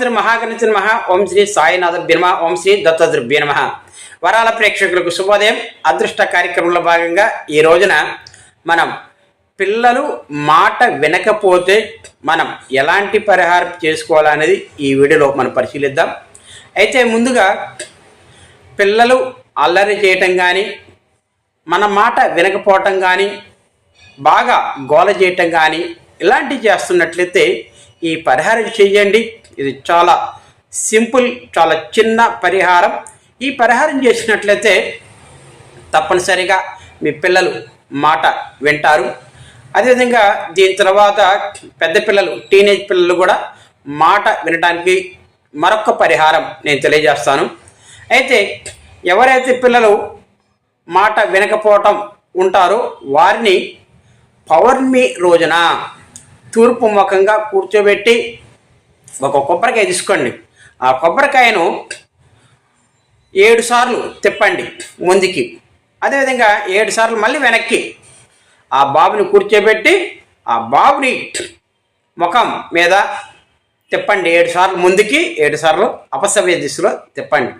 శ్రీ మహాగణిత నమ. ఓం శ్రీ సాయినాథ భీమ ఓం శ్రీ దత్తద్రభ్య నమ. వరాల ప్రేక్షకులకు శుభోదయం. అదృష్ట కార్యక్రమంలో భాగంగా ఈ రోజున మనం పిల్లలు మాట వినకపోతే మనం ఎలాంటి పరిహారం చేసుకోవాలనేది ఈ వీడియోలో మనం పరిశీలిద్దాం. అయితే ముందుగా పిల్లలు అల్లరి చేయటం కానీ మన మాట వినకపోవటం కానీ బాగా గోల చేయటం కానీ ఇలాంటివి చేస్తున్నట్లయితే ఈ పరిహారం చేయండి. ఇది చాలా సింపుల్ చాలా చిన్న పరిహారం. ఈ పరిహారం చేసినట్లయితే తప్పనిసరిగా మీ పిల్లలు మాట వింటారు. అదేవిధంగా దీని తర్వాత పెద్ద పిల్లలు టీనేజ్ పిల్లలు కూడా మాట వినడానికి మరొక పరిహారం నేను తెలియజేస్తాను. అయితే ఎవరైతే పిల్లలు మాట వినకపోవటం ఉంటారో వారిని పౌర్ణమి రోజున తూర్పు ముఖంగా కూర్చోబెట్టి ఒక కొబ్బరికాయ తీసుకోండి. ఆ కొబ్బరికాయను ఏడు సార్లు తిప్పండి ముందుకి. అదేవిధంగా ఏడు సార్లు మళ్ళీ వెనక్కి. ఆ బాబుని కూర్చోబెట్టి ఆ బాబుని ముఖం మీద తిప్పండి ఏడు సార్లు ముందుకి ఏడు సార్లు అపసవ్య దిశలో తిప్పండి.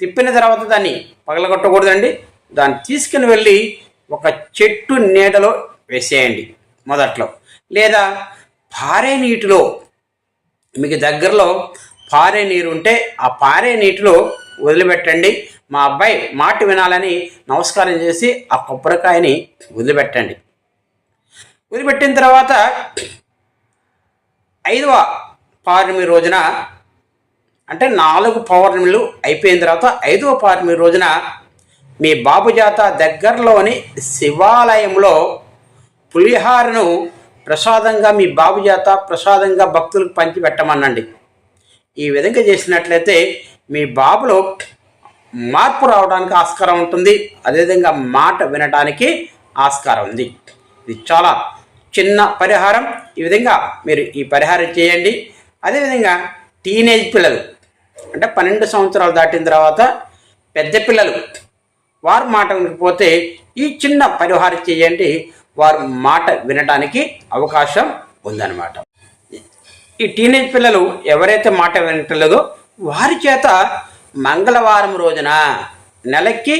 తిప్పిన తర్వాత దాన్ని పగలగొట్టకూడదండి. దాన్ని తీసుకుని వెళ్ళి ఒక చెట్టు నీడలో వేసేయండి మొదట్లో. లేదా పారే నీటిలో మీకు దగ్గరలో పారే నీరు ఉంటే ఆ పారే నీటిలో వదిలిపెట్టండి. మా అబ్బాయి మాట వినాలని నమస్కారం చేసి ఆ కొబ్బరికాయని వదిలిపెట్టండి. వదిలిపెట్టిన తర్వాత ఐదవ పౌర్ణమి రోజున అంటే నాలుగు పౌర్ణమిలు అయిపోయిన తర్వాత ఐదవ పౌర్ణమి రోజున మీ బాబు జాత దగ్గరలోని శివాలయంలో పులిహారను ప్రసాదంగా మీ బాబు చేత ప్రసాదంగా భక్తులకు పంచి పెట్టమనండి ఈ విధంగా చేసినట్లయితే మీ బాబులో మార్పు రావడానికి ఆస్కారం ఉంటుంది. అదేవిధంగా మాట వినడానికి ఆస్కారం ఉంది. ఇది చాలా చిన్న పరిహారం. ఈ విధంగా మీరు ఈ పరిహారం చేయండి. అదేవిధంగా టీనేజ్ పిల్లలు అంటే పన్నెండు సంవత్సరాలు దాటిన తర్వాత పెద్ద పిల్లలు వారు మాట వినకపోతే ఈ చిన్న పరిహారం చేయండి. వారు మాట వినడానికి అవకాశం ఉందన్నమాట. ఈ టీనేజ్ పిల్లలు ఎవరైతే మాట వినట్లేదో వారి చేత మంగళవారం రోజున నెలకి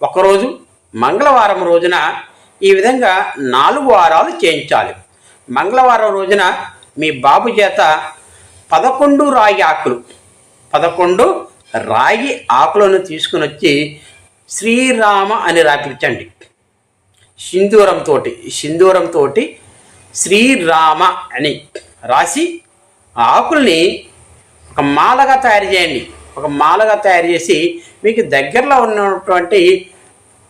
ఒకరోజు మంగళవారం రోజున ఈ విధంగా నాలుగు వారాలు చేయించాలి. మంగళవారం రోజున మీ బాబు చేత పదకొండు రాగి ఆకులు పదకొండు రాగి ఆకులను తీసుకుని వచ్చి శ్రీరామ అని రాపించండి సింధూరంతో సింధూరంతో శ్రీరామ అని రాసి ఆ ఆకుల్ని ఒక మాలగా తయారు చేయండి. ఒక మాలగా తయారు చేసి మీకు దగ్గరలో ఉన్నటువంటి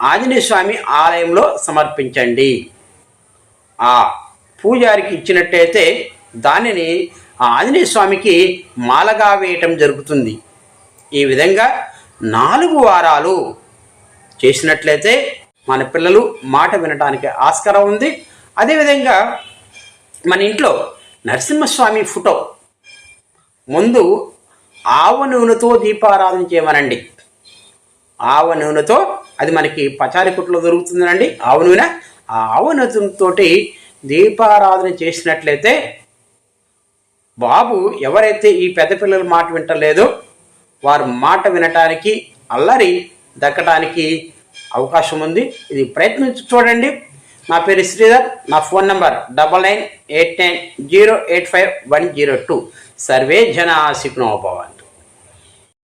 ఆంజనేయ స్వామి ఆలయంలో సమర్పించండి. ఆ పూజారికి ఇచ్చినట్టయితే దానిని ఆ ఆంజనేయ స్వామికి మాలగా వేయటం జరుగుతుంది. ఈ విధంగా నాలుగు వారాలు చేసినట్లయితే మన పిల్లలు మాట వినడానికి ఆస్కారం ఉంది. అదేవిధంగా మన ఇంట్లో నరసింహస్వామి ఫోటో. ముందు ఆవ నూనెతో దీపారాధన చేయమనండి. ఆవ నూనెతో అది మనకి పచారి కుట్లో దొరుకుతుందండి. ఆవ నూనె. ఆ ఆవ నూనెతోటి దీపారాధన చేసినట్లయితే బాబు ఎవరైతే ఈ పెద్ద పిల్లల మాట వింటలేదో వారు మాట వినటానికి అల్లరి దక్కడానికి అవకాశం ఉంది. ఇది ప్రయత్నించి చూడండి. నా పేరు శ్రీధర్. నా phone number double nine eight nine zero eight five one zero two. Survey జన సిగ్నోభవ